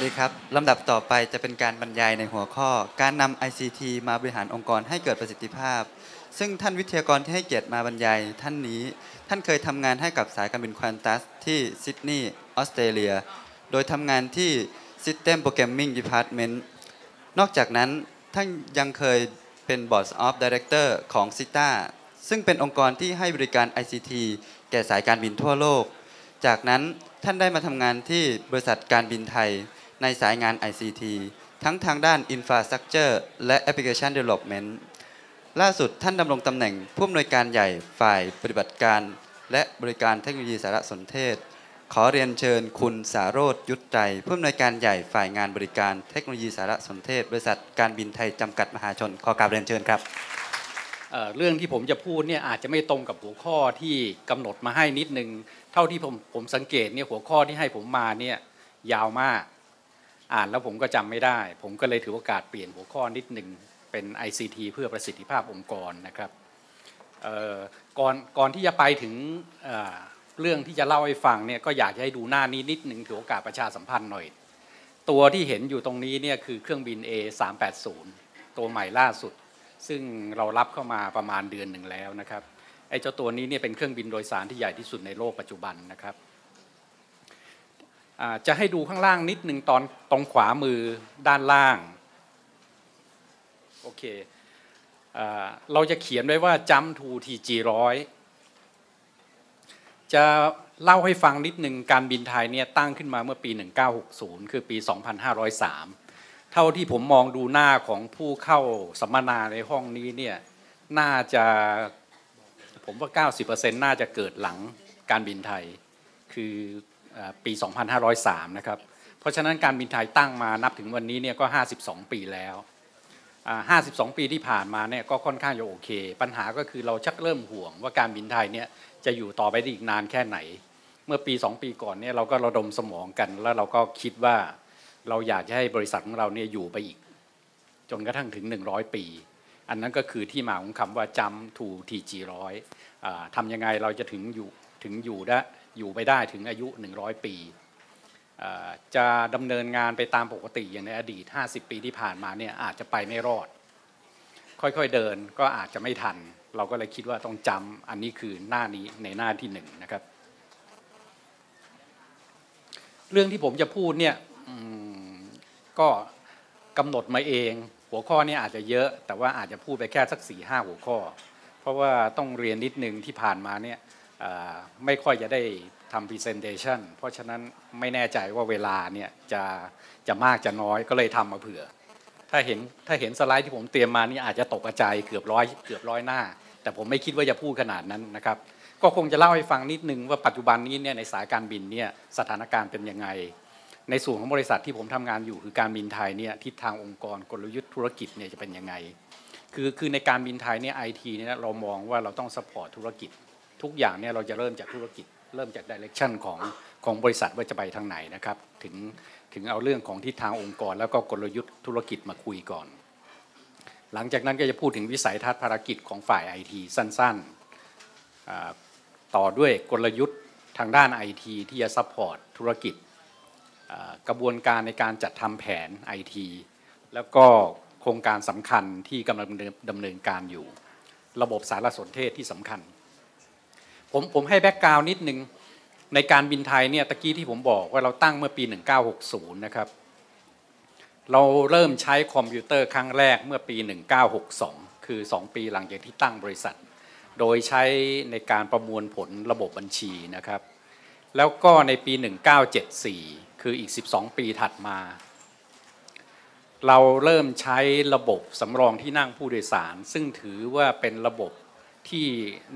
วัสดีครับ ลำดับต่อไปจะเป็นการบรรยายในหัวข้อ การนำ ICT มาบริหารองค์กรให้เกิดประสิทธิภาพ ซึ่งท่านวิทยากรที่ให้เกียรติมาบรรยายท่านนี้ ท่านเคยทำงานให้กับสายการบินควอนตัสที่ซิดนีย์ออสเตรเลีย โดยทำงานที่ System Programming Department นอกจากนั้นท่านยังเคยเป็น Board of Director ของ SITA ซึ่งเป็นองค์กรที่ให้บริการ ICT แก่สายการบินทั่วโลก จากนั้นท่านได้มาทำงานที่บริษัทการบินไทย ในสายงาน ICT ทั้งทางด้าน Infrastructure และ Application Development ล่าสุดท่านดำรงตำแหน่งผู้อำนวยการใหญ่ฝ่ายปฏิบัติการ และบริการเทคโนโลยีสารสนเทศ ขอเรียนเชิญคุณสาโรธยุทธใจผู้อำนวยการใหญ่ฝ่ายงานบริการเทคโนโลยีสารสนเทศ บริษัทการบินไทยจำกัดมหาชน ขอกราบเรียนเชิญครับเเรื่องที่ผมจะพูดเนี่ยอาจจะไม่ตรงกับหัวข้อที่กำหนดมาให้นิดนึง เท่าที่ผมผมสังเกตเนี่ยหัวข้อที่ให้ผมมาเนี่ยยาวมาก อ่านแล้วผมก็จำไม่ได้ ผมก็เลยถือโอกาสเปลี่ยนหัวข้อนิดหนึ่งเป็น ICT เพื่อประสิทธิภาพองค์กรนะครับก่อนก่อนที่จะไปถึงเเรื่องที่จะเล่าให้ฟังเนี่ยก็อยากจะให้ดูหน้านี้นิดหนึ่งถือโอกาสประชาสัมพันธ์หน่อย ตัวที่เห็นอยู่ตรงนี้เนี่ยคือเครื่องบิน A 3 8 0 ตัวใหม่ล่าสุด ซึ่งเรารับเข้ามาประมาณเดือนหนึ่งแล้วนะครับไอ้เจ้าตัวนี้เนี่ยเป็นเครื่องบินโดยสารที่ใหญ่ที่สุดในโลกปัจจุบันนะครับ จะให้ดูข้างล่างนิดหนึ่งตอนตรงขวามือด้านล่างโอเคเราจะเขียนไว้ว่า jump to TG ร้อยจะเล่าให้ฟังนิดหนึ่งการบินไทยเนี่ยตั้งขึ้นมาเมื่อปี 1960 คือปี 2503 เท่าที่ผมมองดูหน้าของผู้เข้าสัมมนาในห้องนี้เนี่ยน่าจะผมว่า 90%น่าจะเกิดหลังการบินไทย คือ ปี 2503 นะครับ เพราะฉะนั้นการบินไทยตั้งมานับถึงวันนี้เนี่ยก็ 52 ปีแล้ว 52 ปีที่ผ่านมาเนี่ยก็ค่อนข้างจะโอเค ปัญหาก็คือเราชักเริ่มห่วงว่าการบินไทยเนี่ยจะอยู่ต่อไปได้อีกนานแค่ไหน เมื่อปี 2 ปีก่อนเนี่ยเราก็ระดมสมองกัน แล้วเราก็คิดว่าเราอยากจะให้บริษัทของเราเนี่ยอยู่ไปอีก จนกระทั่งถึง 100 ปี อันนั้นก็คือที่มาของคำว่าจำทูทีจีร้อยทำยังไงเราจะถึงอยู่ถึงอยู่ได้ อยู่ไปได้ถึงอายุ 100 ปีอ่าจะดำเนินงานไปตามปกติอย่างในอดีต 50 ปีที่ผ่านมาเนี่ยอาจจะไปไม่รอด ค่อยๆเดินก็อาจจะไม่ทัน เราก็เลยคิดว่าต้องจำอันนี้คือหน้านี้ในหน้าที่หนึ่งนะครับ เรื่องที่ผมจะพูดเนี่ยก็กำหนดมาเอง หัวข้อนี่อาจจะเยอะ แต่ว่าอาจจะพูดไปแค่สักสี่ห้าหัวข้อ เพราะว่าต้องเรียนนิดนึงที่ผ่านมาเนี่ย ไม่ค่อยจะได้ทำ presentation เพราะฉะนั้นไม่แน่ใจว่าเวลาเนี่ยจะจะมากจะน้อยก็เลยทำมาเผื่อ ถ้าเห็นถ้าเห็นสไลด์ที่ผมเตรียมมานี่อาจจะตกกระจายเกือบร้อยเกือบร้อยหน้า แต่ผมไม่คิดว่าจะพูดขนาดนั้นนะครับ ก็คงจะเล่าให้ฟังนิดนึงว่าปัจจุบันนี้เนี่ยในสายการบินเนี่ยสถานการณ์เป็นยังไง ในส่วนของบริษัทที่ผมทำงานอยู่คือการบินไทยเนี่ยทิศทางองค์กรกลยุทธ์ธุรกิจเนี่ยจะเป็นยังไงคือคือในการบินไทยเนี่ยไอทีเนี่ยเรามองว่าเราต้องสปอร์ตธุรกิจ ทุกอย่างเนี่ยเราจะเริ่มจากธุรกิจ เริ่มจากดิเรกชันของของบริษัทว่าจะไปทางไหนนะครับ ถึงถึงเอาเรื่องของทิศทางองค์กร แล้วก็กลยุทธ์ธุรกิจมาคุยก่อน หลังจากนั้นก็จะพูดถึงวิสัยทัศน์ภารกิจของฝ่ายไอทีสั้นๆ ต่อด้วยกลยุทธ์ทางด้านไอทีที่จะซัพพอร์ตธุรกิจกระบวนการในการจัดทำแผนไอทีแล้วก็โครงการสำคัญที่กำลังดำเนินการอยู่ ระบบสารสนเทศที่สำคัญ ผมผมให้แบ็กกราวน์นิดนึงในการบินไทยเนี่ยตะกี้ที่ผมบอกว่าเราตั้งเมื่อปี 1960 นะครับ เราเริ่มใช้คอมพิวเตอร์ครั้งแรกเมื่อปี 1962 คือ 2 ปีหลังจากที่ตั้งบริษัท โดยใช้ในการประมวลผลระบบบัญชีนะครับ แล้วก็ในปี 1974 คืออีก 12 ปีถัดมา เราเริ่มใช้ระบบสำรองที่นั่งผู้โดยสาร ซึ่งถือว่าเป็นระบบ ที่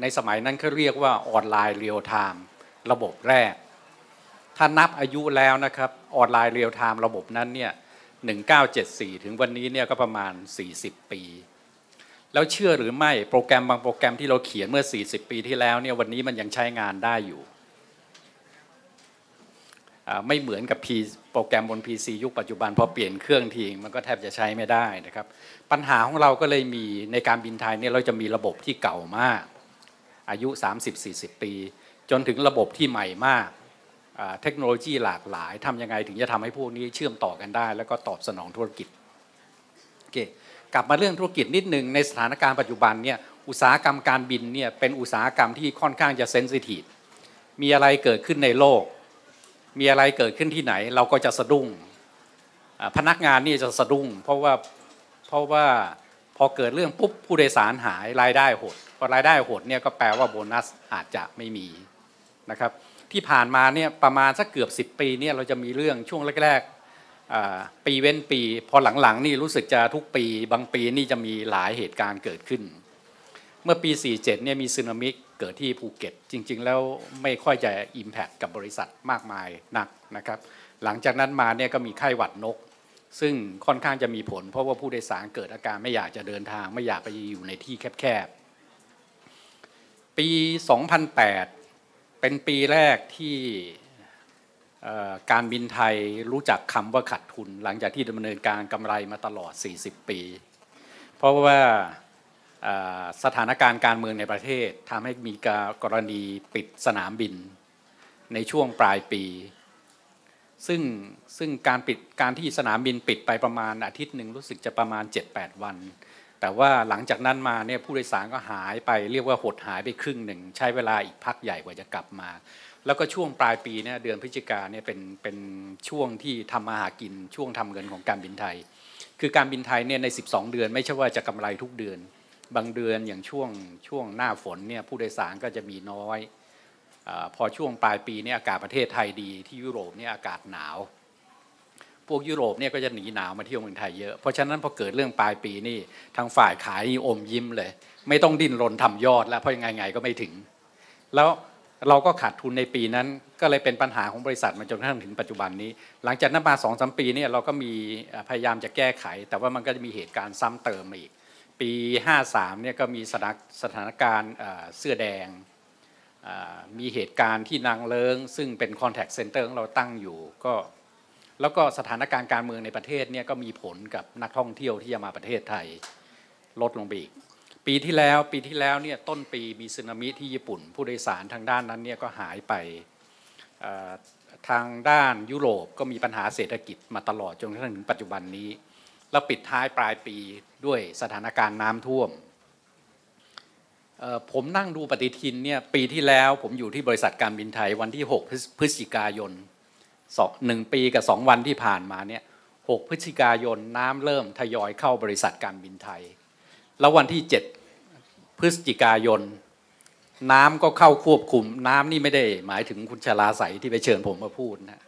ในสมัยนั้นเขาเรียกว่าออนไลน์เรียลไทม์ระบบแรก ถ้านับอายุแล้วนะครับออนไลน์เรียลไทม์ระบบนั้นเนี่ย1974 ถึงวันนี้เนี่ยก็ประมาณ 40 ปี แล้วเชื่อหรือไม่โปรแกรมบางโปรแกรมที่เราเขียนเมื่อ 40 ปีที่แล้วเนี่ยวันนี้มันยังใช้งานได้อยู่ ไม่เหมือนกับ P โปรแกรมบน PC ยุคปัจจุบันพอเปลี่ยนเครื่องทิ้งมันก็แทบจะใช้ไม่ได้นะครับ ปัญหาของเราก็เลยมีในการบินไทยเนี่ยเราจะมีระบบที่เก่ามาก อายุ 30-40 ปี จนถึงระบบที่ใหม่มากเทคโนโลยีหลากหลายทำยังไงถึงจะทำให้พวกนี้เชื่อมต่อกันได้ แล้วก็ตอบสนองธุรกิจโอเคกลับมาเรื่องธุรกิจนิดหนึ่งในสถานการณ์ปัจจุบันเนี่ยอุตสาหกรรมการบินเนี่ยเป็นอุตสาหกรรมที่ค่อนข้างจะเซนซิทีฟมีอะไรเกิดขึ้นในโลก มีอะไรเกิดขึ้นที่ไหน เราก็จะสะดุ้งพนักงานนี่จะสะดุ้ง เพราะว่าเพราะว่าพอเกิดเรื่องปุ๊บผู้โดยสารหายรายได้หดพอรายได้หดเนี่ยก็แปลว่าโบนัสอาจจะไม่มีนะครับ ที่ผ่านมาเนี่ยประมาณสักเกือบ 10 ปีเนี่ยเราจะมีเรื่องช่วงแรกๆปีเว้นปี พอหลังๆนี่รู้สึกจะทุกปี บางปีนี่จะมีหลายเหตุการณ์เกิดขึ้น เมื่อปี 47เนี่ยมีสึนามิ เกิดที่ภูเก็ต จริง ๆ แล้วไม่ค่อยจะอิมแพคกับบริษัทมากมายนักนะครับ หลังจากนั้นมาเนี่ยก็มีไข้หวัดนก ซึ่งค่อนข้างจะมีผล เพราะว่าผู้โดยสารเกิดอาการไม่อยากจะเดินทาง ไม่อยากไปอยู่ในที่แคบๆ ปี 2008 เป็นปีแรกที่การบินไทยรู้จักคำว่าขาดทุน หลังจากที่ดำเนินการกำไรมาตลอด 40 ปี เพราะว่า สถานการณ์การเมืองในประเทศทำให้มีกรกรณีปิดสนามบิน ในช่วงปลายปี ซึ่งซึ่งการปิดการที่สนามบินปิดไปประมาณอาทิตย์หนึ่งรู้สึกจะประมาณ 7-8 วัน แต่ว่าหลังจากนั้นมาเนี่ยผู้โดยสารก็หายไปเรียกว่าหดหายไปครึ่งหนึ่ง ใช้เวลาอีกพักใหญ่กว่าจะกลับมา แล้วก็ช่วงปลายปีเนี่ยเดือนพฤศจิกาเนี่ยเป็นเป็นช่วงที่ทำมาหากินช่วงทำเงินของการบินไทย คือการบินไทยเนี่ยใน 12 เดือน ไม่ใช่ว่าจะกำไรทุกเดือน บางเดือนอย่างช่วงช่วงหน้าฝนเนี่ยผู้โดยสารก็จะมีน้อยอพอช่วงปลายปีเนี่ยอากาศประเทศไทยดีที่ยุโรปเนี่ยอากาศหนาว พวกยุโรปเนี่ยก็จะหนีหนาวมาเที่ยวเมืองไทยเยอะเพราะฉะนั้นพอเกิดเรื่องปลายปีนี่ทางฝ่ายขายอมยิ้มเลย ไม่ต้องดิ้นรนทำยอดแล้วเพราะยังไงไงก็ไม่ถึง แล้วเราก็ขาดทุนในปีนั้นก็เลยเป็นปัญหาของบริษัทมาจนกระทั่งถึงปัจจุบันนี้ หลังจากนั้นมาสองสามปีเนี่ยเราก็มีพยายามจะแก้ไข แต่ว่ามันก็จะมีเหตุการณ์ซ้ำเติมอีก ปี 53เนี่ยก็มีสถานการณ์เสื้อแดง มีเหตุการณ์ที่นางเลิง ซึ่งเป็นคอนแทคเซ็นเตอร์ของเราตั้งอยู่ก็แล้วก็สถานการณ์การเมืองในประเทศเนี่ยก็มีผลกับนักท่องเที่ยวที่จะมาประเทศไทยลดลงไปอีก ปีที่แล้วปีที่แล้วเนี่ยต้นปีมีสึนามิที่ญี่ปุ่น ผู้โดยสารทางด้านนั้นเนี่ยก็หายไปทางด้านยุโรปก็มีปัญหาเศรษฐกิจมาตลอดจนกระทั่งถึงปัจจุบันนี้ แล้วปิดท้ายปลายปีด้วยสถานการณ์น้ำท่วม ผมนั่งดูปฏิทินเนี่ยปีที่แล้วผมอยู่ที่บริษัทการบินไทยวันที่ 6 พฤศจิกายนสองหนึ่งปีกับสองวันที่ผ่านมาเนี่ยหกพฤศจิกายนน้ำเริ่มทยอยเข้าบริษัทการบินไทย แล้ววันที่เจ็ดพฤศจิกายน น้ำก็เข้าควบคุม น้ำนี่ไม่ได้หมายถึงคุณชลาใสที่ไปเชิญผมมาพูดนะ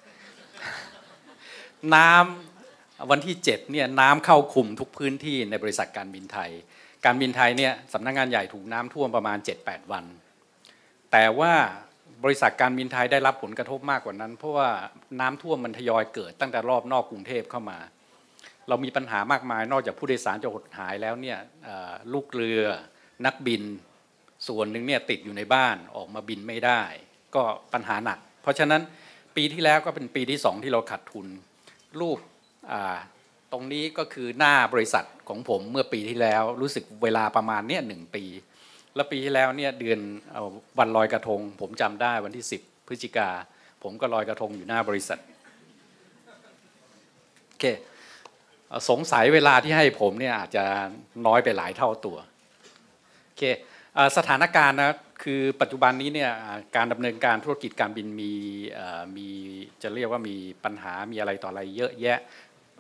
น้ำ วันที่เจ็ดเนี่ยน้ำเข้าคุมทุกพื้นที่ในบริษัทการบินไทย การบินไทยเนี่ยสำนักงงานใหญ่ถูกน้ำท่วมประมาณ 7-8 วัน แต่ว่าบริษัทการบินไทยได้รับผลกระทบมากกว่านั้น เพราะว่าน้ำท่วมมันทยอยเกิดตั้งแต่รอบนอกกรุงเทพเข้ามา เรามีปัญหามากมายนอกจากผู้โดยสารจะหดหายแล้วเนี่ยลูกเรือนักบิน ส่วนหนึ่งเนี่ยติดอยู่ในบ้านออกมาบินไม่ได้ ก็ปัญหาหนัก เพราะฉะนั้นปีที่แล้วก็เป็นปีที่สองที่เราขาดทุน รูป ตรงนี้ก็คือหน้าบริษัทของผมเมื่อปีที่แล้วรู้สึกเวลาประมาณเนี่ยหนึ่งปี แล้วปีที่แล้วเนี่ยเดือนวันลอยกระทง ผมจำได้วันที่ 10 พฤศจิกา ผมก็ลอยกระทงอยู่หน้าบริษัทโอเคสงสัยเวลาที่ให้ผมเนี่ยอาจจะน้อยไปหลายเท่าตัวโอเคสถานการณ์นะคือปัจจุบันนี้เนี่ยการดำเนินการธุรกิจการบินมีมีจะเรียกว่ามีปัญหามีอะไรต่ออะไรเยอะแยะ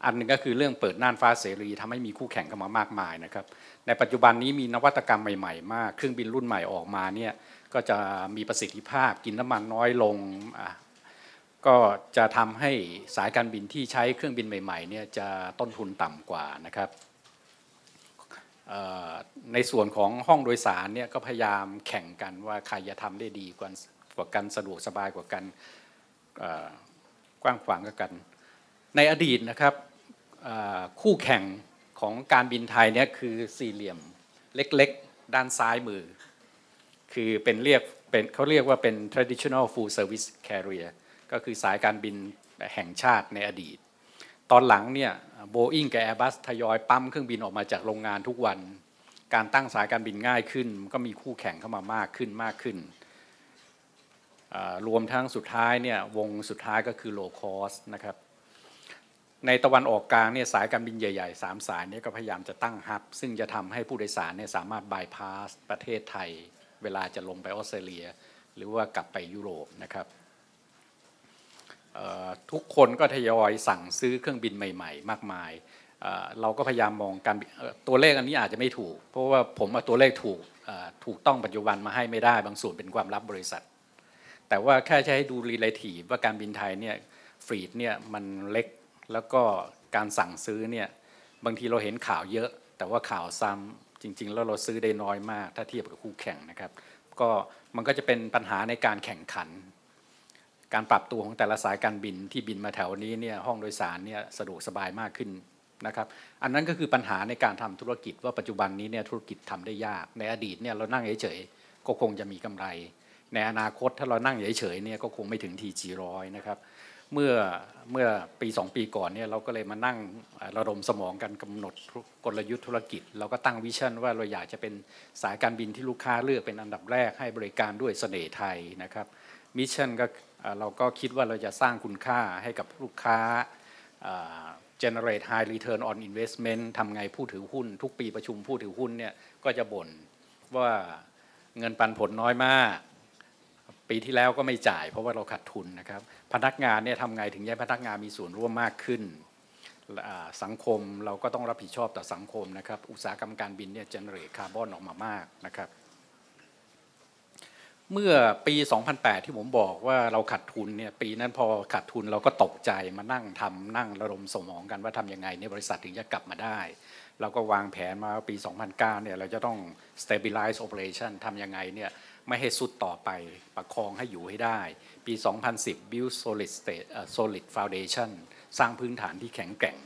อันนึงก็คือเรื่องเปิดน่านฟ้าเสรีทำให้มีคู่แข่งเข้ามามากมายนะครับ ในปัจจุบันนี้มีนวัตกรรมใหม่ๆ มาก เครื่องบินรุ่นใหม่ออกมาเนี่ยก็จะมีประสิทธิภาพกินน้ำมันน้อยลง ก็จะทำให้สายการบินที่ใช้เครื่องบินใหม่ๆเนี่ยจะต้นทุนต่ำกว่านะครับในส่วนของห้องโดยสารเนี่ยก็พยายามแข่งกันว่าใครจะทำได้ดีกว่ากว่ากันสะดวกสบายกว่ากันกว้างขวางกว่ากัน ในอดีตนะครับ คู่แข่งของการบินไทยเนี่ยคือสี่เหลี่ยมเล็กๆ ด้านซ้ายมือ คือเป็นเรียกเป็นเขาเรียกว่าเป็น traditional full service carrier ก็คือสายการบินแห่งชาติในอดีต ตอนหลังเนี่ยโบอิงกับ Airbus ทยอยปั๊มเครื่องบินออกมาจากโรงงานทุกวัน การตั้งสายการบินง่ายขึ้น ก็มีคู่แข่งเข้ามามากขึ้นมากขึ้น รวมทั้งสุดท้ายเนี่ยวงสุดท้ายก็คือ low cost นะครับ ในตะวันออกกลางเนี่ยสายการบินใหญ่ๆ 3 สายเนี่ยก็พยายามจะตั้งฮับ ซึ่งจะทำให้ผู้โดยสารเนี่ยสามารถบายพาสประเทศไทย เวลาจะลงไปออสเตรเลีย หรือว่ากลับไปยุโรปนะครับทุกคนก็ทยอยสั่งซื้อเครื่องบินใหม่ ๆ มากมาย เราก็พยายามมองการตัวเลขอันนี้อาจจะไม่ถูก เพราะว่าผมเอาตัวเลขถูกถูกต้องปัจจุบันมาให้ไม่ได้บางส่วนเป็นความลับบริษัท แต่ว่าแค่ใช้ดูรีเลทีฟว่าการบินไทยเนี่ยฟรีดเนี่ยมันเล็ก แล้วก็การสั่งซื้อเนี่ยบางทีเราเห็นข่าวเยอะ แต่ว่าข่าวซ้ำจริง ๆ แล้วเราซื้อได้น้อยมาก ถ้าเทียบกับคู่แข่งนะครับ ก็มันก็จะเป็นปัญหาในการแข่งขัน การปรับตัวของแต่ละสายการบินที่บินมาแถวนี้เนี่ยห้องโดยสารเนี่ยสะดวกสบายมากขึ้นนะครับอันนั้นก็คือปัญหาในการทำธุรกิจว่าปัจจุบันนี้เนี่ยธุรกิจทำได้ยากในอดีตเนี่ยเรานั่งเฉยๆก็คงจะมีกำไร ในอนาคตถ้าเรานั่งเฉยๆเนี่ยก็คงไม่ถึงทีจีร้อยนะครับ เมื่อเมื่อปีสองปีก่อนเนี่ยเราก็เลยมานั่งระดมสมองกันกำหนดกลยุทธ์ธุรกิจ เราก็ตั้งวิชั่นว่าเราอยากจะเป็นสายการบินที่ลูกค้าเลือกเป็นอันดับแรกให้บริการด้วยเสน่ห์ไทยนะครับมิชชั่นก็เราก็คิดว่าเราจะสร้างคุณค่าให้กับลูกค้า generate high return on investment ทำไงผู้ถือหุ้น ทุกปีประชุมผู้ถือหุ้นเนี่ยก็จะบ่นว่าเงินปันผลน้อยมาก ปีที่แล้วก็ไม่จ่าย เพราะว่าเราขาดทุนนะครับ พนักงานเนี่ยทำไงถึงให้พนักงานมีส่วนร่วมมากขึ้น สังคมเราก็ต้องรับผิดชอบต่อสังคมนะครับ อุตสาหกรรมการบินเนี่ยเจเนเรตคาร์บอนออกมามากนะครับ เมื่อปี 2008 ที่ผมบอกว่าเราขาดทุนเนี่ยปีนั้นพอขาดทุนเราก็ตกใจมานั่งทำนั่งระดมสมองกันว่าทำยังไงเนี่ยบริษัทถึงจะกลับมาได้เราก็วางแผนมาปี 2009 เนี่ยเราจะต้อง stabilize operation ทำยังไงเนี่ย ไม่ให้สุดต่อไปประคองให้อยู่ให้ได้ ปี 2010 build solid state uh, solid foundation สร้างพื้นฐานที่แข็งแกร่ง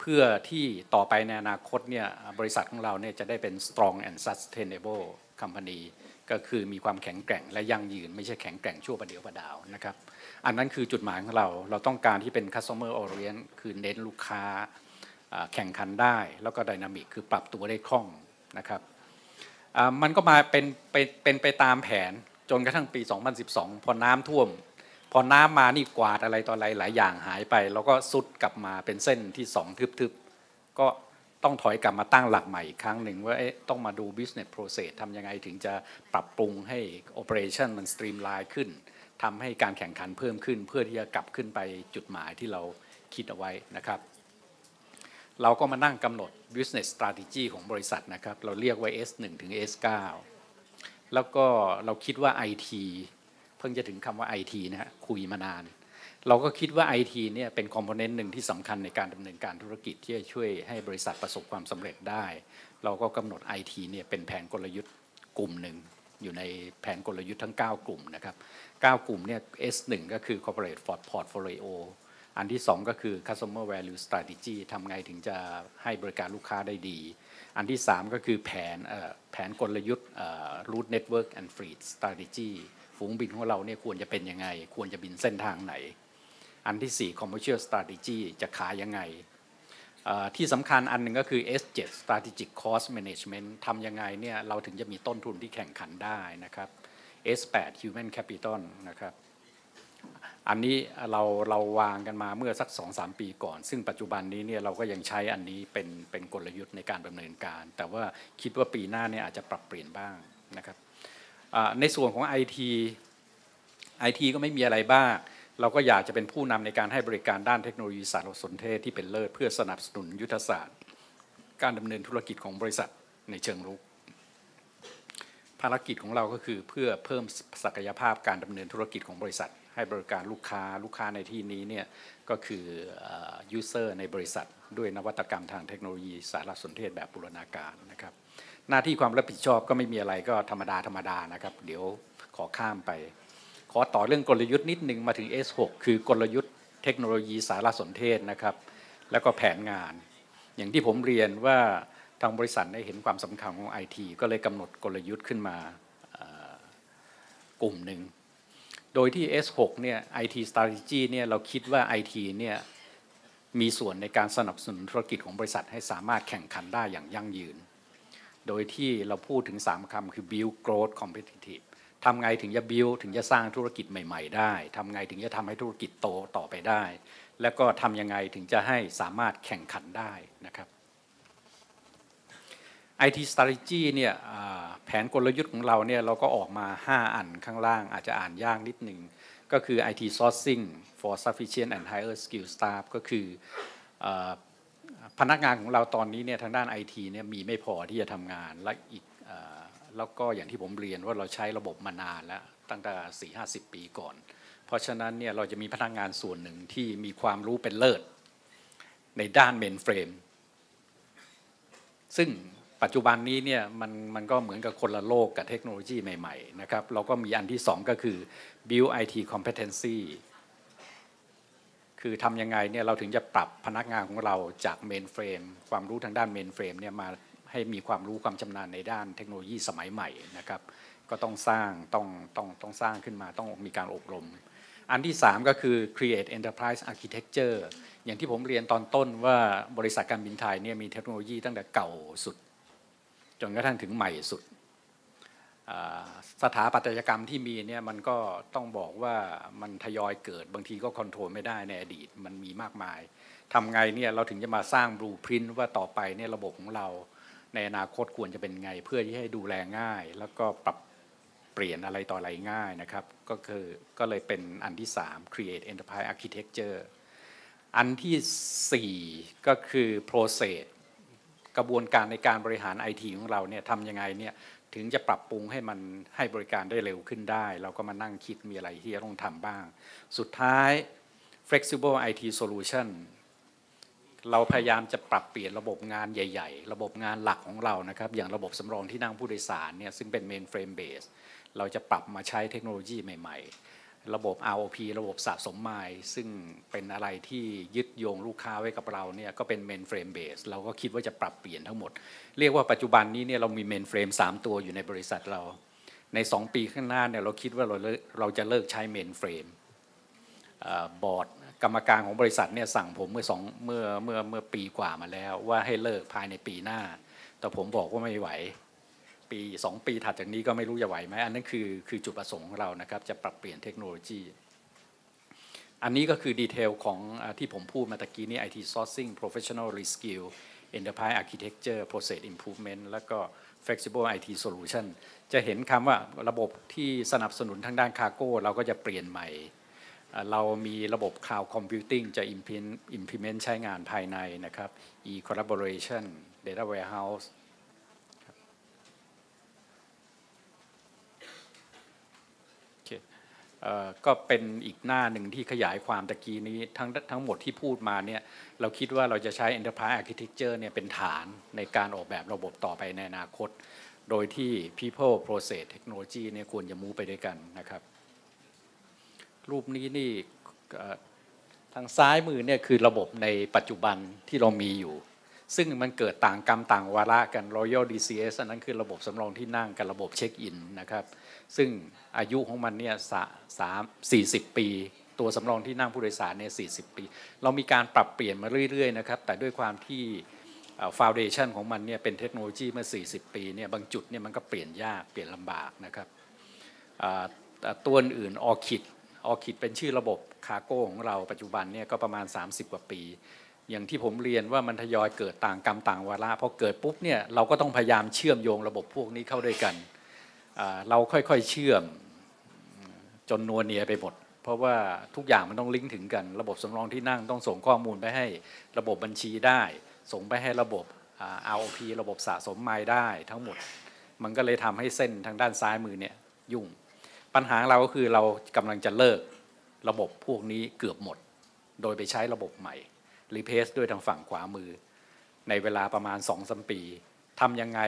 เพื่อที่ต่อไปในอนาคตเนี่ยบริษัทของเราเนี่ยจะได้เป็น strong and sustainable company ก็คือมีความแข็งแกร่งและยั่งยืน ไม่ใช่แข็งแกร่งชั่วประเดียวประดาวนะครับ อันนั้นคือจุดหมายของเรา เราต้องการที่เป็น customer orient คือเน้นลูกค้าแข่งขันได้ แล้วก็ดินามิกคือปรับตัวได้คล่องนะครับ มันก็มาเป็นเป็นไปตามแผนจนกระทั่งปี 2012 พอน้ำท่วม พอน้ำมานี่กวาดอะไรต่ออะไรหลายอย่างหายไป แล้วก็สุดกลับมาเป็นเส้นที่สองทึบๆ ก็ต้องถอยกลับมาตั้งหลักใหม่อีกครั้งหนึ่งว่าต้องมาดู business process ทำยังไงถึงจะปรับปรุงให้ operation มัน streamline ขึ้นทำให้การแข่งขันเพิ่มขึ้น เพื่อที่จะกลับขึ้นไปจุดหมายที่เราคิดเอาไว้นะครับ เราก็มานั่งกำหนด business strategy ของบริษัทนะครับ เราเรียกว่า S1 ถึง S9 แล้วก็เราคิดว่า IT เพิ่งจะถึงคำว่า IT นะฮะคุยมานาน เราก็คิดว่า IT เนี่ยเป็นคอมโพเนนต์หนึ่งที่สำคัญในการดำเนินการธุรกิจที่จะช่วยให้บริษัทประสบความสำเร็จได้ เราก็กำหนด IT เนี่ยเป็นแผนกลยุทธ์กลุ่มหนึ่งอยู่ในแผนกลยุทธ์ทั้ง 9 กลุ่มนะครับ 9 กลุ่มเนี่ย S1 ก็คือ corporate portfolio อันที่สองก็คือ customer value strategy ทำไงถึงจะให้บริการลูกค้าได้ดี อันที่สามก็คือแผนแผนกลยุทธ์ route network and fleet strategy ฝูงบินของเราเนี่ยควรจะเป็นยังไง ควรจะบินเส้นทางไหน อันที่ 4 commercial strategy จะขายยังไง ที่สำคัญอันหนึ่งก็คือ S7 strategic cost management ทำยังไงเนี่ยเราถึงจะมีต้นทุนที่แข่งขันได้นะครับ S8 human capital นะครับ อันนี้เราเราวางกันมาเมื่อสักสองสามปีก่อน ซึ่งปัจจุบันนี้เนี่ยเราก็ยังใช้อันนี้เป็นเป็นกลยุทธ์ในการดำเนินการ แต่ว่าคิดว่าปีหน้าเนี่ยอาจจะปรับเปลี่ยนบ้างนะครับในส่วนของ IT IT ก็ไม่มีอะไรบ้างเราก็อยากจะเป็นผู้นำในการให้บริการด้านเทคโนโลยีสารสนเทศที่เป็นเลิศเพื่อสนับสนุนยุทธศาสตร์ การดำเนินธุรกิจของบริษัทในเชิงรุก ภารกิจของเราก็คือเพื่อเพิ่มศักยภาพการดำเนินธุรกิจของบริษัท ให้บริการลูกค้าลูกค้าในที่นี้เนี่ยก็คือยูเซอร์ในบริษัท ด้วยนวัตกรรมทางเทคโนโลยีสารสนเทศแบบบูรณาการนะครับ หน้าที่ความรับผิดชอบก็ไม่มีอะไรก็ธรรมดาธรรมดานะครับ เดี๋ยวขอข้ามไป ขอต่อเรื่องกลยุทธ์นิดนึงมาถึง S6 คือกลยุทธ์เทคโนโลยีสารสนเทศนะครับ แล้วก็แผนงาน อย่างที่ผมเรียนว่าทางบริษัทได้เห็นความสำคัญของไอทีก็เลยกำหนดกลยุทธ์ขึ้นมากลุ่มหนึ่ง โดยที่ S6 เนี่ย IT strategy เนี่ยเราคิดว่า IT เนี่ยมีส่วนในการสนับสนุนธุรกิจของบริษัทให้สามารถแข่งขันได้อย่างยั่งยืน โดยที่เราพูดถึง 3คำคือ build growth competitive ทำไงถึงจะบิวถึงจะสร้างธุรกิจใหม่ ๆ ได้ ทำไงถึงจะทำให้ธุรกิจโตต่อไปได้ แล้วก็ทำยังไงถึงจะให้สามารถแข่งขันได้นะครับ IT strategy เนี่ยแผนกลยุทธ์ของเราเนี่ยเราก็ออกมา 5 อันข้างล่างอาจจะอ่านยากนิดหนึ่งก็คือ IT sourcing for sufficient and higher skill staff ก็คือพนักงานของเราตอนนี้เนี่ยทางด้าน IT เนี่ยมีไม่พอที่จะทำงานและอีกแล้วก็อย่างที่ผมเรียนว่าเราใช้ระบบมานานแล้วตั้งแต่ 4-50 ปีก่อน เพราะฉะนั้นเนี่ยเราจะมีพนักงานส่วนหนึ่งที่มีความรู้เป็นเลิศในด้านเมนเฟรมซึ่ง ปัจจุบันนี้เนี่ยมันมันก็เหมือนกับคนละโลกกับเทคโนโลยีใหม่ๆนะครับเราก็มีอันที่สองก็คือ build IT competency คือทำยังไงเนี่ยเราถึงจะปรับพนักงานของเราจากเมนเฟรมความรู้ทางด้านเมนเฟรมเนี่ยมาให้มีความรู้ความชำนาญในด้านเทคโนโลยีสมัยใหม่นะครับก็ต้องสร้างต้องต้องต้องสร้างขึ้นมาต้องมีการอบรม อันที่ 3 ก็คือ create enterprise architecture อย่างที่ผมเรียนตอนต้นว่าบริษัทการบินไทยเนี่ยมีเทคโนโลยีตั้งแต่เก่าสุด จนกระทั่งถึงใหม่สุด สถาปัตยกรรมที่มีเนี่ยมันก็ต้องบอกว่ามันทยอยเกิดบางทีก็คอนโทรลไม่ได้ในอดีตมันมีมากมายทำไงเนี่ยเราถึงจะมาสร้างบลูพรินต์ว่าต่อไปเนี่ยระบบของเราในอนาคตควรจะเป็นไง เพื่อที่ให้ดูแลง่าย แล้วก็ปรับเปลี่ยนอะไรต่ออะไรง่ายนะครับ ก็คือก็เลยเป็นอันที่ 3 create enterprise architecture อันที่ 4 ก็คือ process กระบวนการในการบริหารไอทีของเราเนี่ยทำยังไงเนี่ยถึงจะปรับปรุงให้มันให้บริการได้เร็วขึ้นได้ เราก็มานั่งคิดมีอะไรที่จะต้องทำบ้าง สุดท้าย flexible IT solution เราพยายามจะปรับเปลี่ยนระบบงานใหญ่ ๆ ระบบงานหลักของเรานะครับ อย่างระบบสำรองที่นั่งผู้โดยสารเนี่ยซึ่งเป็น mainframe base เราจะปรับมาใช้เทคโนโลยีใหม่ ๆ ระบบ ROP ระบบสะสมไมล์ซึ่งเป็นอะไรที่ยึดโยงลูกค้าไว้กับเราเนี่ยก็เป็น mainframe base เราก็คิดว่าจะปรับเปลี่ยนทั้งหมด เรียกว่าปัจจุบันนี้เนี่ยเรามี mainframe 3 ตัวอยู่ในบริษัทเรา ใน 2 ปีข้างหน้าเนี่ยเราคิดว่าเราเราจะเลิกใช้ mainframe บอร์ดกรรมการของบริษัทเนี่ยสั่งผมเมื่อสองเมื่อเมื่อเมื่อปีกว่ามาแล้ว ว่าให้เลิกภายในปีหน้า แต่ผมบอกว่าไม่ไหว ปี 2 ปีถัดจากนี้ก็ไม่รู้จะไหวไหมอันนั้นคือคือจุดประสงค์ของเรานะครับ จะปรับเปลี่ยนเทคโนโลยี อันนี้ก็คือดีเทลของที่ผมพูดมาตะกี้นี้ IT sourcing professional reskill enterprise architecture process improvement แล้วก็ flexible IT solution จะเห็นคำว่าระบบที่สนับสนุนทางด้านคาร์โก้เราก็จะเปลี่ยนใหม่ เรามีระบบ cloud computing จะ implement ใช้งานภายในนะครับ e collaboration data warehouse ก็เป็นอีกหน้าหนึ่งที่ขยายความตะกี้นี้ทั้งทั้งหมดที่พูดมาเนี่ยเราคิดว่าเราจะใช้ Enterprise Architecture เนี่ยเป็นฐานในการออกแบบระบบต่อไปในอนาคต โดยที่ People Process Technology เนี่ยควรจะมูไปด้วยกันนะครับ รูปนี้นี่ทางซ้ายมือเนี่ยคือระบบในปัจจุบันที่เรามีอยู่ ซึ่งมันเกิดต่างกรรมต่างวาระกัน Royal DCS อันนั้นคือระบบสำรองที่นั่งกับระบบเช็คอินนะครับ ซึ่งอายุของมันเนี่ยสามสี่สิบปี ตัวสำรองที่นั่งผู้โดยสารเนี่ยสี่สิบปี เรามีการปรับเปลี่ยนมาเรื่อยๆนะครับแต่ด้วยความที่ฟาวเดชันของมันเนี่ยเป็นเทคโนโลยีเมื่อ 40 ปีเนี่ยบางจุดเนี่ยมันก็เปลี่ยนยากเปลี่ยนลำบากนะครับตัวอื่นออคิดออคิดเป็นชื่อระบบคาร์โก้ของเราปัจจุบันเนี่ยก็ประมาณ 30 กว่าปี อย่างที่ผมเรียนว่ามันทยอยเกิดต่างกรรมต่างวาระพอเกิดปุ๊บเนี่ยเราก็ต้องพยายามเชื่อมโยงระบบพวกนี้เข้าด้วยกัน เราค่อยๆเชื่อมจนนัวเนียไปหมด เพราะว่าทุกอย่างมันต้องลิงก์ถึงกัน ระบบสำรองที่นั่งต้องส่งข้อมูลไปให้ระบบบัญชีได้ ส่งไปให้ระบบ ROP ระบบสะสมไม้ได้ทั้งหมด มันก็เลยทำให้เส้นทางด้านซ้ายมือเนี่ยยุ่ง ปัญหาเราก็คือเรากำลังจะเลิกระบบพวกนี้เกือบหมด โดยไปใช้ระบบใหม่รีเพสด้วยทางฝั่งขวามือ ในเวลาประมาณ2อสปีทำยังไง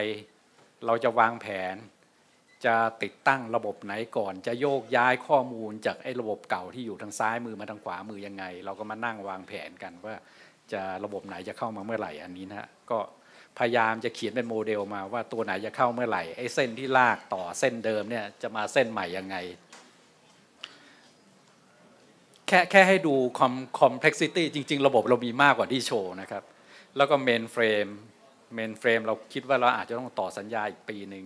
เราจะวางแผน จะติดตั้งระบบไหนก่อน จะโยกย้ายข้อมูลจากไอ้ระบบเก่าที่อยู่ทางซ้ายมือมาทางขวามือยังไง เราก็มานั่งวางแผนกันว่าจะระบบไหนจะเข้ามาเมื่อไหร่อันนี้นะก็พยายามจะเขียนเป็นโมเดลมาว่าตัวไหนจะเข้าเมื่อไหร่ไอ้เส้นที่ลากต่อเส้นเดิมเนี่ยจะมาเส้นใหม่ยังไง แค่แค่ให้ดูคอมคอมเพล็กซิตี้จริง ๆ ระบบเรามีมากกว่าที่โชว์นะครับ แล้วก็เมนเฟรมเมนเฟรมเราคิดว่าเราอาจจะต้องต่อสัญญาอีกปีหนึ่ง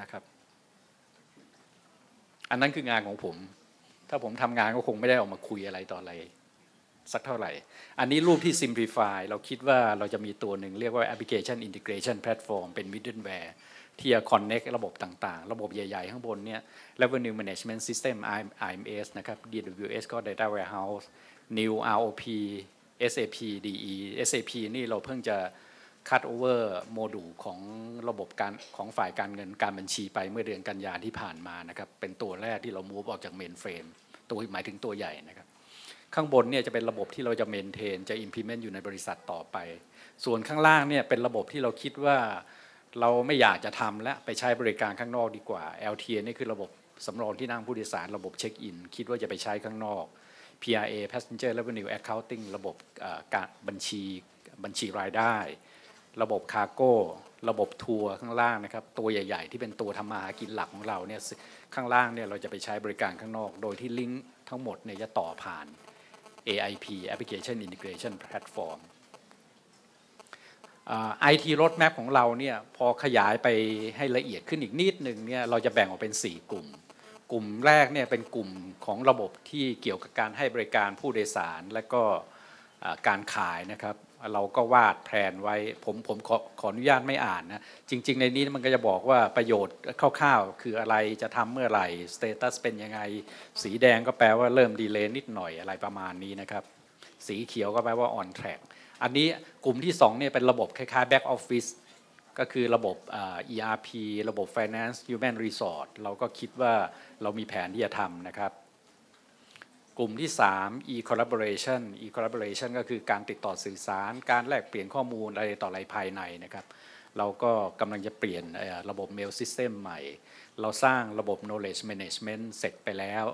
นะครับ อันนั้นคืองานของผม ถ้าผมทำงานก็คงไม่ได้ออกมาคุยอะไรต่ออะไร สักเท่าไหร่ อันนี้รูปที่ simplify เราคิดว่าเราจะมีตัวหนึ่งเรียกว่า application integration platform เป็น middleware ที่จะ connect ระบบต่างๆ ระบบใหญ่ ๆ ข้างบนเนี่ย revenue management system IMS นะครับ DWS ก็ data warehouse new ROP SAP DE SAP นี่เราเพิ่งจะ cut over โมดูลของระบบการของฝ่ายการเงินการบัญชีไปเมื่อเดือนกันยาที่ผ่านมานะครับเป็นตัวแรกที่เรา move ออกจาก mainframe ตัวหมายถึงตัวใหญ่นะครับข้างบนเนี่ยจะเป็นระบบที่เราจะ maintain จะ implement อยู่ในบริษัทต่อไป ส่วนข้างล่างเนี่ยเป็นระบบที่เราคิดว่าเราไม่อยากจะทำและไปใช้บริการข้างนอกดีกว่า LTA นี่คือระบบสำรองที่นั่งผู้โดยสารระบบเช็คอินคิดว่าจะไปใช้ข้างนอก PRA Passenger Revenue Accounting ระบบการบัญชีบัญชีรายได้ ระบบคาร์โก้ ระบบทัวร์ข้างล่างนะครับ ตัวใหญ่ๆ ที่เป็นตัวทำมาหากินหลักของเราเนี่ยข้างล่างเนี่ยเราจะไปใช้บริการข้างนอก โดยที่ลิงก์ทั้งหมดเนี่ยจะต่อผ่าน AIP Application Integration Platform ไอทีรถแมพของเราเนี่ยพอขยายไปให้ละเอียดขึ้นอีกนิดหนึ่งเนี่ยเราจะแบ่งออกเป็น 4 กลุ่ม กลุ่มแรกเนี่ยเป็นกลุ่มของระบบที่เกี่ยวกับการให้บริการผู้โดยสาร และก็การขายนะครับ เราก็วาดแผนไว้ ผมผมขอขออนุญาตไม่อ่านนะ จริง ๆ ในนี้มันก็จะบอกว่าประโยชน์คร่าวๆ คืออะไรจะทำเมื่อไหร่สเตตัสเป็นยังไง สีแดงก็แปลว่าเริ่มดีเลย์นิดหน่อยอะไรประมาณนี้นะครับ สีเขียวก็แปลว่า on track อันนี้กลุ่มที่2เนี่ยเป็นระบบคล้ายๆ back office ก็คือระบบ ERP ระบบ finance human resource เราก็คิดว่าเรามีแผนที่จะทำนะครับ กลุ่มที่ 3 e-collaboration e-collaboration ก็คือการติดต่อสื่อสาร การแลกเปลี่ยนข้อมูลอะไรต่ออะไรภายในนะครับ เราก็กำลังจะเปลี่ยนระบบ mail system ใหม่ เราสร้างระบบ knowledge management เสร็จไปแล้ว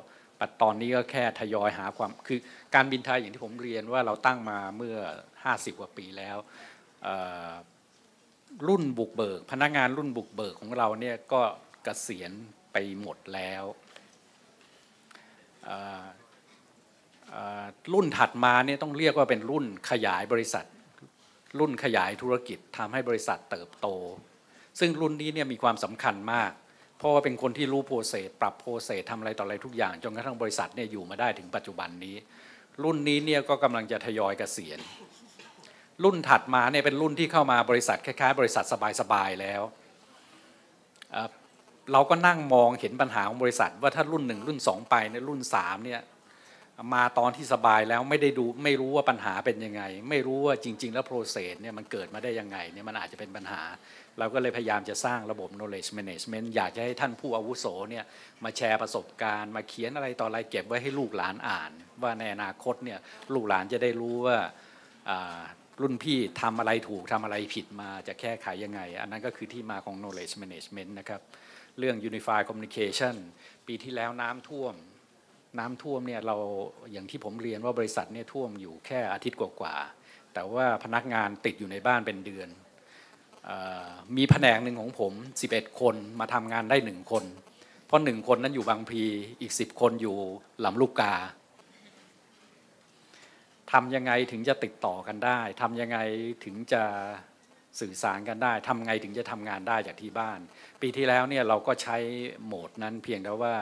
ปัจตอนนี้ก็แค่ทยอยหาความ คือการบินไทยอย่างที่ผมเรียนว่าเราตั้งมาเมื่อ 50 กว่าปีแล้ว รุ่นบุกเบิก พนักงานรุ่นบุกเบิกของเราเนี่ยก็กเกษียณไปหมดแล้ว รุ่นถัดมาเนี่ยต้องเรียกว่าเป็นรุ่นขยายบริษัท รุ่นขยายธุรกิจทำให้บริษัทเติบโต ซึ่งรุ่นนี้เนี่ยมีความสำคัญมาก เพราะว่าเป็นคนที่รู้โปรเซสปรับโปรเซสทำอะไรต่ออะไรทุกอย่างจนกระทั่งบริษัทเนี่ยอยู่มาได้ถึงปัจจุบันนี้ รุ่นนี้เนี่ยก็กำลังจะทยอยเกษียณรุ่นถัดมาเนี่ยเป็นรุ่นที่เข้ามาบริษัทคล้ายๆ บริษัทสบายๆแล้วเราก็นั่งมองเห็นปัญหาของบริษัทว่าถ้ารุ่นหนึ่งรุ่นสองไปในรุ่นสามเนี่ย มาตอนที่สบายแล้วไม่ได้ดูไม่รู้ว่าปัญหาเป็นยังไง ไม่รู้ว่าจริง ๆ แล้วโปรเซสเนี่ยมันเกิดมาได้ยังไงเนี่ยมันอาจจะเป็นปัญหา เราก็เลยพยายามจะสร้างระบบ knowledge management อยากจะให้ท่านผู้อาวุโสเนี่ยมาแชร์ประสบการณ์ มาเขียนอะไรต่ออะไรเก็บไว้ให้ลูกหลานอ่าน ว่าในอนาคตเนี่ยลูกหลานจะได้รู้ว่ารุ่นพี่ทำอะไรถูกทำอะไรผิดมาจะแก้ไขยังไง อันนั้นก็คือที่มาของ knowledge management นะครับเรื่อง unified communication ปีที่แล้วน้ำท่วม น้ำท่วมเนี่ยเราอย่างที่ผมเรียนว่าบริษัทเนี่ยท่วมอยู่แค่อาทิตย์กว่าๆแต่ว่าพนักงานติดอยู่ในบ้านเป็นเดือนอมีแผนกหนึ่งของผม 11 คนมาทำงานได้หนึ่งคน เพราะหนึ่งคนนั้นอยู่บางพีอีก 10 คนอยู่ลำลูกกาทำยังไงถึงจะติดต่อกันได้ทำยังไงถึงจะสื่อสารกันได้ทำไงถึงจะทำงานได้จากที่บ้าน ปีที่แล้วเนี่ยเราก็ใช้โหมดนั้นเพียงแต่ว่า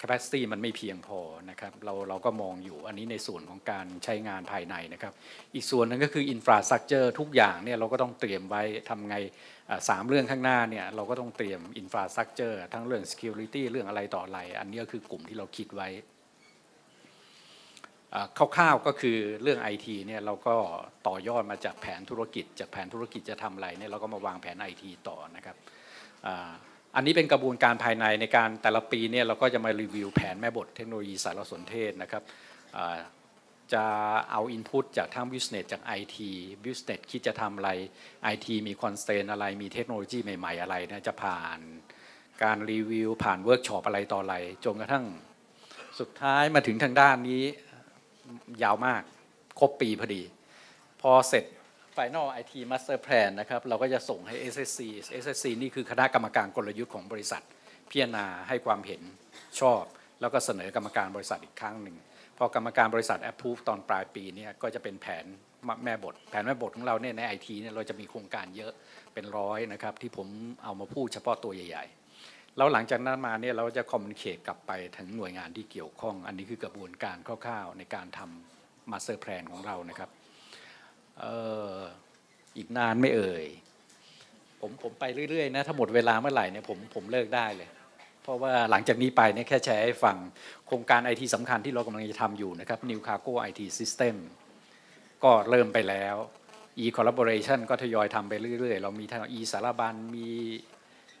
capacity มันไม่เพียงพอนะครับเราเราก็มองอยู่อันนี้ในส่วนของการใช้งานภายในนะครับ อีกส่วนนึงก็คือ infrastructure ทุกอย่างเนี่ยเราก็ต้องเตรียมไว้ทำไงสามเรื่องข้างหน้าเนี่ยเราก็ต้องเตรียม infrastructure ทั้งเรื่อง security เรื่องอะไรต่ออะไร อันนี้ก็คือกลุ่มที่เราคิดไว้คร่าวๆก็คือเรื่อง IT เนี่ยเราก็ต่อยอดมาจากแผนธุรกิจ จากแผนธุรกิจจะทำอะไรเนี่ยเราก็มาวางแผน IT ต่อนะครับ อันนี้เป็นกระบวนการภายในในการแต่ละปีเนี่ยเราก็จะมารีวิวแผนแม่บทเทคโนโลยีสารสนเทศนะครับจะเอาอินพุตจากทั้ง business จาก IT business คิดจะทำอะไร IT มีคอนเซนอะไรมีเทคโนโลยีใหม่ ๆ อะไรนะจะผ่านการรีวิว ผ่านเวิร์กช็อปอะไรต่ออะไรจนกระทั่งสุดท้ายมาถึงทางด้านนี้ยาวมากครบปีพอดี พอเสร็จ Final IT Master Plan นะครับเราก็จะส่งให้ SSC SSC นี่คือคณะกรรมการกลยุทธ์ของบริษัท พิจารณาให้ความเห็นชอบ แล้วก็เสนอกรรมการบริษัทอีกครั้งหนึ่งพอกรรมการบริษัท approve ตอนปลายปีนี้ก็จะเป็นแผนแม่บท แผนแม่บทของเราเนี่ยในไอทีเนี่ยเราจะมีโครงการเยอะเป็นร้อยนะครับที่ผมเอามาพูดเฉพาะตัวใหญ่ๆ แล้วหลังจากนั้นมาเนี่ยเราจะคอมมิวนิเคตกลับไปถึงหน่วยงานที่เกี่ยวข้อง อันนี้คือกระบวนการคร่าวๆ ในการทำมาสเตอร์แพลนของเรานะครับ อออีกนานไม่เอ่ย ผมผมไปเรื่อยๆนะถ้าหมดเวลาเมื่อไหร่เนี่ยผมผมเลิกได้เลย เพราะว่าหลังจากนี้ไปเนี่ยแค่แชร์ให้ฟังโครงการไอทีสำคัญที่เรากำลังจะทำอยู่นะครับ New Cargo IT System ก็เริ่มไปแล้ว e collaboration ก็ทยอยทำไปเรื่อยๆ เรามีทาง e สารบัญมี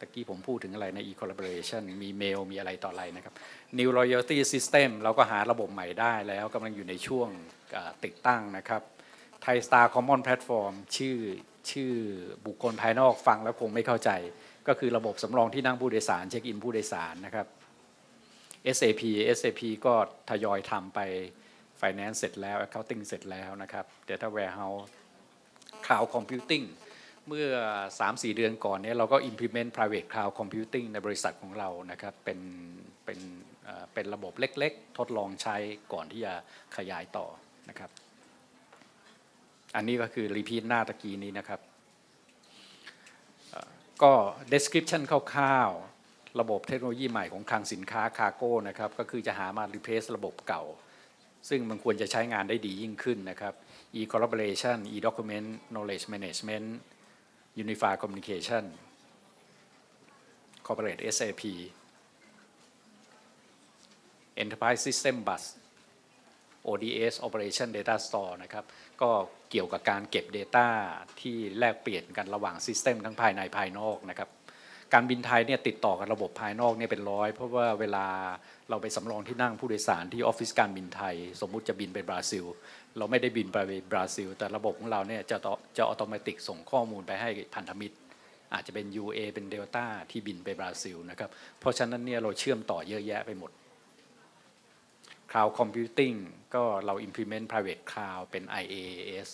ตะกี้ผมพูดถึงอะไรใน e collaboration มีเมล มีอะไรต่ออะไรนะครับ new loyalty system เราก็หาระบบใหม่ได้แล้วกำลังอยู่ในช่วงติดตั้งนะครับ Thai Star Common Platform ชื่อชื่อบุคคลภายนอกฟังแล้วคงไม่เข้าใจ ก็คือระบบสำรองที่นั่งผู้โดยสารเช็คอินผู้โดยสารนะครับ SAP SAP ก็ทยอยทำไป Finance เสร็จแล้ว Accounting เสร็จแล้วนะครับ Data Warehouse Cloud Computing เมื่อ 3-4 เดือนก่อนนี้เราก็ implement private cloud computing ในบริษัทของเรานะครับ เป็นเป็นเป็นระบบเล็กๆ ทดลองใช้ก่อนที่จะขยายต่อนะครับ อันนี้ก็คือ repeat หน้าตะกี้นี้นะครับ ก็ description คร่าวๆ ระบบเทคโนโลยีใหม่ของคลังสินค้าคาโก้นะครับ ก็คือจะหามา replace ระบบเก่า ซึ่งมันควรจะใช้งานได้ดียิ่งขึ้นนะครับ e-collaboration e-document knowledge management unified communication corporate SAP enterprise system bus ODS operation data store นะครับ ก็ เกี่ยวกับการเก็บ Data ที่แลกเปลี่ยนกันระหว่าง System ทั้งภายในภายนอกนะครับการบินไทยเนี่ยติดต่อกับระบบภายนอกเนี่ยเป็นร้อย เพราะว่าเวลาเราไปสำรองที่นั่งผู้โดยสารที่ออฟฟิศการบินไทย สมมุติจะบินไปบราซิล เราไม่ได้บินไปบราซิล แต่ระบบของเราเนี่ยจะจะอัตโนมัติส่งข้อมูลไปให้พันธมิตร อาจจะเป็น UA เป็นเดลต้าที่บินไปบราซิลนะครับเพราะฉะนั้นเนี่ยเราเชื่อมต่อเยอะแยะไปหมด Cloud Computing ก็เรา implement private cloud เป็น IaaS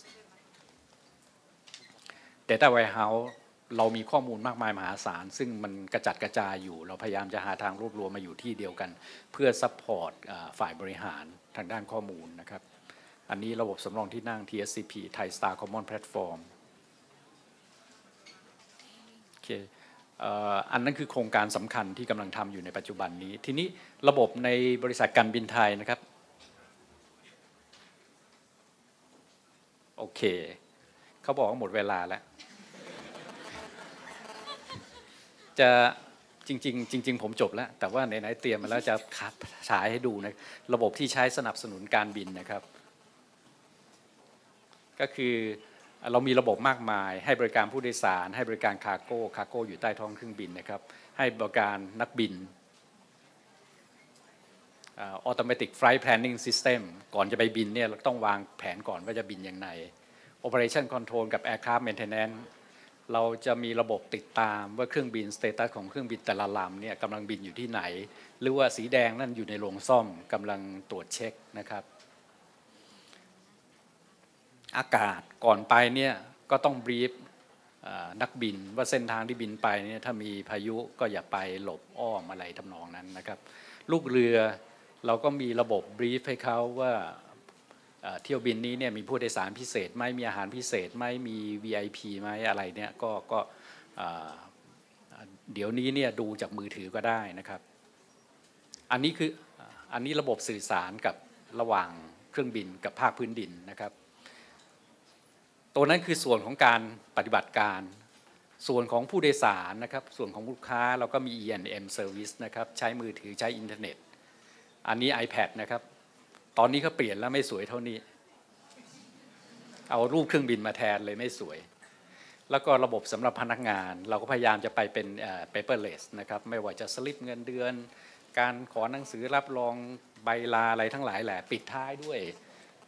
Data Warehouse เรามีข้อมูลมากมายมหาศาล ซึ่งมันกระจัดกระจายอยู่ เราพยายามจะหาทางรวบรวมมาอยู่ที่เดียวกัน เพื่อซัพพอร์ตฝ่ายบริหารทางด้านข้อมูลนะครับ อันนี้ระบบสำรองที่นั่ง TSCP Thai Star Common Platform โอเค อันนั้นคือโครงการสำคัญที่กำลังทำอยู่ในปัจจุบันนี้ ทีนี้ระบบในบริษัทการบินไทยนะครับโอเคเขาบอกว่าหมดเวลาแล้ว จะจริง ๆ จริง ๆ ผมจบแล้ว แต่ว่าไหนๆเตรียมมาแล้วจะฉายให้ดูนะระบบที่ใช้สนับสนุนการบินนะครับ ก็คือ เรามีระบบมากมาย ให้บริการผู้โดยสาร ให้บริการคาโก้คาโก้อยู่ใต้ท้องเครื่องบินนะครับ ให้บริการนักบินออโตเมติกไฟล์แพลนนิ่งซิสเต็มก่อนจะไปบินเนี่ยเราต้องวางแผนก่อนว่าจะบินอย่างไร Operation Control กับ Aircraft Maintenance เราจะมีระบบติดตามว่าเครื่องบินสเตตัสของเครื่องบินแต่ละลำเนี่ยกำลังบินอยู่ที่ไหน หรือว่าสีแดงนั่นอยู่ในโรงซ่อมกำลังตรวจเช็คนะครับ อากาศก่อนไปเนี่ยก็ต้องบรีฟนักบินว่าเส้นทางที่บินไปเนี่ยถ้ามีพายุก็อย่าไปหลบอ้อมอะไรทำนองนั้นนะครับ ลูกเรือเราก็มีระบบบรีฟให้เขาว่าเที่ยวบินนี้เนี่ยมีผู้โดยสารพิเศษไหมมีอาหารพิเศษไหมมี VIP ไหมอะไรเนี่ยก็ก็เดี๋ยวนี้เนี่ยดูจากมือถือก็ได้นะครับ อันนี้คืออันนี้ระบบสื่อสารกับระหว่างเครื่องบินกับภาคพื้นดินนะครับ ตัวนั้นคือส่วนของการปฏิบัติการ ส่วนของผู้โดยสารนะครับ ส่วนของลูกค้าเราก็มี E&M Service นะครับใช้มือถือใช้อินเทอร์เน็ต อันนี้ iPad นะครับ ตอนนี้เขาเปลี่ยนแล้วไม่สวยเท่านี้ เอารูปเครื่องบินมาแทนเลยไม่สวย แล้วก็ระบบสำหรับพนักงาน เราก็พยายามจะไปเป็น paperless นะครับไม่ว่าจะสลิปเงินเดือน การขอหนังสือรับรองใบลาอะไรทั้งหลายแหละปิดท้ายด้วย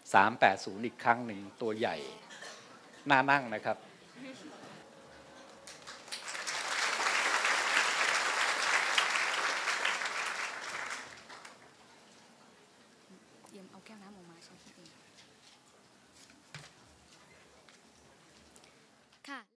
380 อีกครั้งหนึ่งตัวใหญ่ น่านั่งนะครับ